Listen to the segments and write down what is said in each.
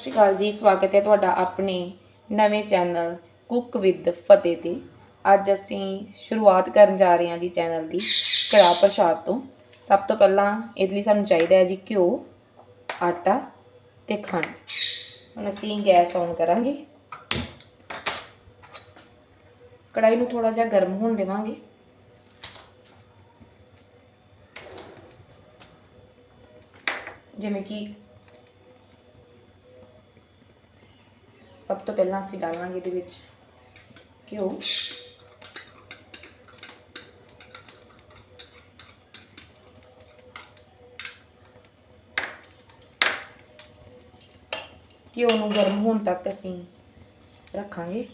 ਸਤਿ ਸ਼੍ਰੀ ਅਕਾਲ ਜੀ, ਸਵਾਗਤ ਹੈ ਤੁਹਾਡਾ ਆਪਣੇ ਨਵੇਂ ਚੈਨਲ ਕੁੱਕ ਵਿਦ ਫਤਿਹ ਤੇ। ਅੱਜ ਅਸੀਂ ਸ਼ੁਰੂਆਤ ਕਰਨ ਜਾ ਰਹੇ ਹਾਂ ਜੀ ਚੈਨਲ ਦੀ ਕੜਾਹ ਪ੍ਰਸ਼ਾਦ ਤੋਂ। ਸਭ ਤੋਂ ਪਹਿਲਾਂ ਇਹਦੇ ਲਈ ਸਾਨੂੰ ਚਾਹੀਦਾ ਹੈ ਜੀ ਘਿਓ, ਆਟਾ ਤੇ ਖੰਡ। ਹੁਣ ਅਸੀਂ ਗੈਸ ਔਨ ਕਰਾਂਗੇ। ਕੜਾਈ ਨੂੰ ਥੋੜਾ ਜਿਹਾ ਗਰਮ ਹੋਣ ਦੇਵਾਂਗੇ। ਜਿਵੇਂ ਕਿ ਸਭ ਤੋਂ ਪਹਿਲਾਂ ਅਸੀਂ ਡਾਲਾਂਗੇ ਇਹਦੇ ਵਿੱਚ। ਘਿਓ। ਘਿਓ ਨੂੰ ਗਰਮ ਹੋਣ ਤੱਕ ਅਸੀਂ ਰੱਖਾਂਗੇ।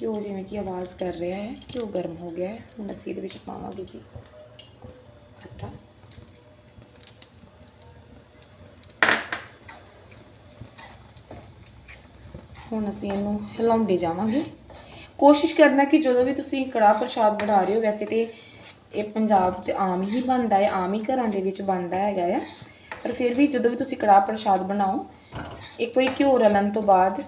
ਘਿਓ ਜਿਵੇਂ ਕਿ ਆਵਾਜ਼ ਕਰ ਰਿਹਾ ਹੈ, ਘਿਓ ਗਰਮ ਹੋ ਗਿਆ ਹੈ। ਹੁਣ ਅਸੀਂ ਇਹਦੇ ਵਿੱਚ ਪਾਵਾਂਗੇ ਜੀ ਆਟਾ ਹੁਣ ਅਸੀਂ ਇਹਨੂੰ ਹਿਲਾਉਂਦੇ ਜਾਵਾਂਗੇ। ਕੋਸ਼ਿਸ਼ ਕਰਨਾ ਕਿ ਜਦੋਂ ਵੀ ਤੁਸੀਂ ਕੜਾਹ ਪ੍ਰਸ਼ਾਦ ਬਣਾ ਰਹੇ ਹੋ, ਵੈਸੇ ਤੇ ਇਹ ਪੰਜਾਬ 'ਚ ਆਮ ਹੀ ਬਣਦਾ ਹੈ, ਆਮ ਹੀ ਘਰਾਂ ਦੇ ਵਿੱਚ ਬਣਦਾ ਹੈਗਾ ਆ। ਪਰ ਫਿਰ ਵੀ ਜਦੋਂ ਵੀ ਤੁਸੀਂ ਕੜਾਹ ਪ੍ਰਸ਼ਾਦ ਬਣਾਓ, ਇੱਕ ਵਾਰੀ ਘਿਓ ਰਲਣ ਤੋਂ ਬਾਅਦ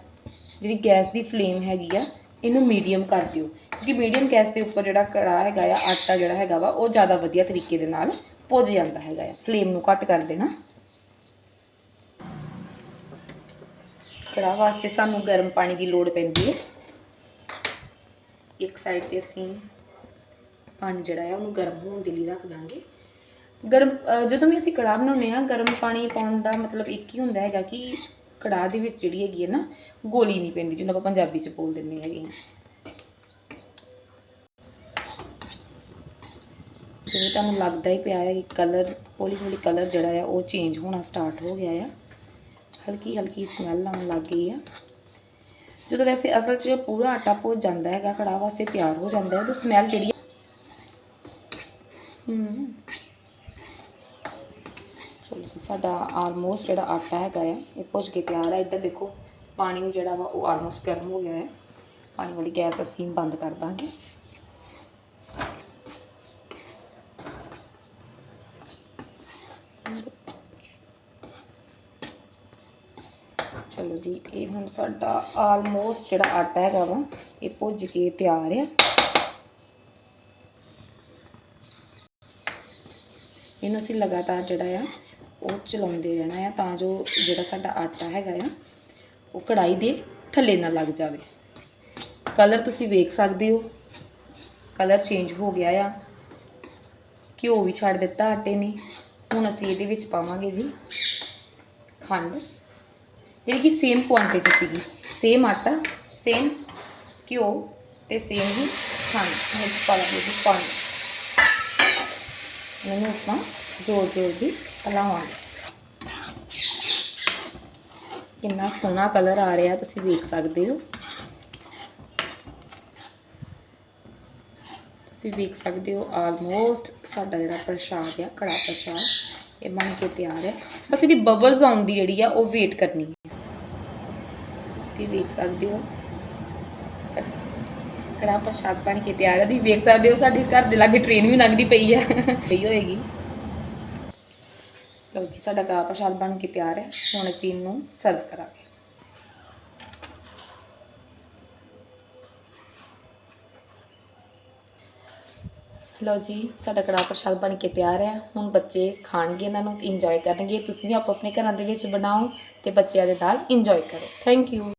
ਜਿਹੜੀ ਗੈਸ ਦੀ ਫਲੇਮ ਹੈਗੀ ਆ, ਇਹਨੂੰ ਮੀਡੀਅਮ ਕਰ ਦਿਓ। ਕਿਉਂਕਿ ਮੀਡੀਅਮ ਗੈਸ ਦੇ ਉੱਪਰ ਜਿਹੜਾ ਕੜਾਹ ਹੈਗਾ ਆ, ਆਟਾ ਜਿਹੜਾ ਹੈਗਾ ਵਾ, ਉਹ ਜ਼ਿਆਦਾ ਵਧੀਆ ਤਰੀਕੇ ਦੇ ਨਾਲ ਭੁੱਜ ਜਾਂਦਾ ਹੈਗਾ ਆ, ਫਲੇਮ ਨੂੰ ਘੱਟ ਕਰ ਦੇਣਾ। ਕੜਾਹ ਵਾਸਤੇ ਸਾਨੂੰ ਗਰਮ ਪਾਣੀ ਦੀ ਲੋੜ ਪੈਂਦੀ ਹੈ। ਇੱਕ ਸਾਈਡ ਤੇ ਅਸੀਂ ਪਾਣੀ ਜਿਹੜਾ ਹੈ ਉਹਨੂੰ ਗਰਮ ਹੋਣ ਦੇ ਲਈ ਰੱਖ ਦਾਂਗੇ। ਗਰਮ ਜਦੋਂ ਵੀ ਅਸੀਂ ਕੜਾਹ ਬਣਾਉਂਦੇ ਆ ਗਰਮ ਪਾਣੀ ਪਾਉਣ ਦਾ ਮਤਲਬ ਇੱਕ ਹੀ ਹੁੰਦਾ ਹੈਗਾ ਕਿ ਕੜਾਹ ਦੇ ਵਿੱਚ ਜਿਹੜੀ ਹੈਗੀ ਹੈ ਨਾ, ਗੋਲੀ ਨਹੀਂ ਪੈਂਦੀ, ਜਿਹਨੂੰ ਆਪਾਂ ਪੰਜਾਬੀ ਚ ਬੋਲ ਦਿੰਦੇ ਹੈਗੇ ਆ ਜਿਵੇਂ ਤੁਹਾਨੂੰ ਲੱਗਦਾ ਹੀ ਪਿਆ ਹੈ ਕਿ ਕਲਰ ਹੌਲੀ ਹੌਲੀ ਕਲਰ ਜਿਹੜਾ ਆ ਉਹ ਚੇਂਜ ਹੋਣਾ ਸਟਾਰਟ ਹੋ ਗਿਆ ਆ। ਹਲਕੀ ਹਲਕੀ ਸਮੈਲ ਆਉਣ ਲੱਗ ਗਈ ਆ। ਜਦੋਂ ਵੈਸੇ ਅਸਲ 'ਚ ਪੂਰਾ ਆਟਾ ਭੁੱਜ ਜਾਂਦਾ ਹੈਗਾ, ਕੜਾਹ ਵਾਸਤੇ ਤਿਆਰ ਹੋ ਜਾਂਦਾ ਹੈ ਤਾਂ ਸਮੈਲ ਜਿਹੜੀ ਹੂੰ। ਚਲੋ ਜੀ, ਸਾਡਾ ਆਲਮੋਸਟ ਜਿਹੜਾ ਆਟਾ ਹੈਗਾ ਆ, ਇਹ ਭੁੱਜ ਕੇ ਤਿਆਰ ਹੈ ਇੱਧਰ ਦੇਖੋ, ਪਾਣੀ ਜਿਹੜਾ ਵਾ ਉਹ ਆਲਮੋਸਟ ਗਰਮ ਹੋ ਗਿਆ ਹੈ। ਪਾਣੀ ਵਾਲੀ ਗੈਸ ਅਸੀਂ ਬੰਦ ਕਰ ਦਾਂਗੇ। ਚਲੋ ਜੀ, ਇਹ ਹੁਣ ਸਾਡਾ ਆਲਮੋਸਟ ਜਿਹੜਾ ਆਟਾ ਹੈਗਾ ਵਾ, ਇਹ ਭੁੱਜ ਕੇ ਤਿਆਰ ਆ। ਇਹਨੂੰ ਅਸੀਂ ਲਗਾਤਾਰ ਜਿਹੜਾ ਆ, ਉਹ ਚਲਾਉਂਦੇ ਰਹਿਣਾ ਆ ਤਾਂ ਜੋ ਜਿਹੜਾ ਸਾਡਾ ਆਟਾ ਹੈਗਾ ਆ, ਉਹ ਕੜਾਈ ਦੇ ਥੱਲੇ ਨਾ ਲੱਗ ਜਾਵੇ। ਕਲਰ ਤੁਸੀਂ ਵੇਖ ਸਕਦੇ ਹੋ। ਕਲਰ ਚੇਂਜ ਹੋ ਗਿਆ ਆ। ਘਿਓ ਵੀ ਛੱਡ ਦਿੱਤਾ, ਆਟੇ ਨੇ। ਹੁਣ ਅਸੀਂ ਇਹਦੇ ਵਿੱਚ ਪਾਵਾਂਗੇ ਜੀ ਖੰਡ। ਜਿਹੜੀ ਕਿ ਸੇਮ ਕੁਆਂਟੀਟੀ ਸੀਗੀ ਸੇਮ ਆਟਾ ਸੇਮ ਘਿਓ ਤੇ ਸੇਮ ਹੀ ਖੰਡ ਮਿਕਸ ਪਾ ਲਾਂਗੇ ਜੀ ਪਾਣੀ ਇਹਨੂੰ ਆਪਾਂ ਜੋੜ ਜੋੜ ਦੀ ਹਲਾਵਾਂਗੇ। ਕਿੰਨਾ ਸੋਹਣਾ ਕਲਰ ਆ ਰਿਹਾ, ਤੁਸੀਂ ਵੇਖ ਸਕਦੇ ਹੋ। ਤੁਸੀਂ ਵੇਖ ਸਕਦੇ ਹੋ ਆਲਮੋਸਟ ਸਾਡਾ ਜਿਹੜਾ ਪ੍ਰਸ਼ਾਦ ਆ ਕੜਾ ਪ੍ਰਸ਼ਾਦ, ਇਹ ਬਣ ਕੇ ਤਿਆਰ ਹੈ। ਬਸ ਇਹਦੀ ਬਬਲਸ ਆਉਣ ਦੀ ਜਿਹੜੀ ਆ, ਉਹ ਵੇਟ ਕਰਨੀ ਤੁਸੀਂ ਵੇਖ ਸਕਦੇ ਹੋ? ਸਾਡਾ ਕੜਾ ਪ੍ਰਸ਼ਾਦ ਬਣ ਕੇ ਤਿਆਰ ਹੈ ਤੁਸੀਂ ਵੇਖ ਸਕਦੇ ਹੋ, ਸਾਡੇ ਘਰ ਦੇ ਲਾਗੇ ਟ੍ਰੇਨ ਵੀ ਲੰਘਦੀ ਪਈ ਹੈ ਪਈ ਹੋਏਗੀ। ਲਓ ਜੀ, ਸਾਡਾ ਕੜਾ ਪ੍ਰਸ਼ਾਦ ਬਣ ਕੇ ਤਿਆਰ ਹੈ ਹੁਣ ਅਸੀਂ ਇਹਨੂੰ ਸਰਵ ਕਰਾਂਗੇ। ਲਓ ਜੀ, ਸਾਡਾ ਕੜਾਹ ਪ੍ਰਸ਼ਾਦ ਬਣ ਕੇ ਤਿਆਰ ਹੈ ਹੁਣ ਬੱਚੇ ਖਾਣਗੇ, ਇਹਨਾਂ ਨੂੰ ਇੰਜੋਏ ਕਰਨਗੇ। ਤੁਸੀਂ ਵੀ ਆਪੋ ਆਪਣੇ ਘਰਾਂ ਦੇ ਵਿੱਚ ਬਣਾਓ ਤੇ ਬੱਚਿਆਂ ਦੇ ਨਾਲ ਇੰਜੋਏ ਕਰੋ। Thank you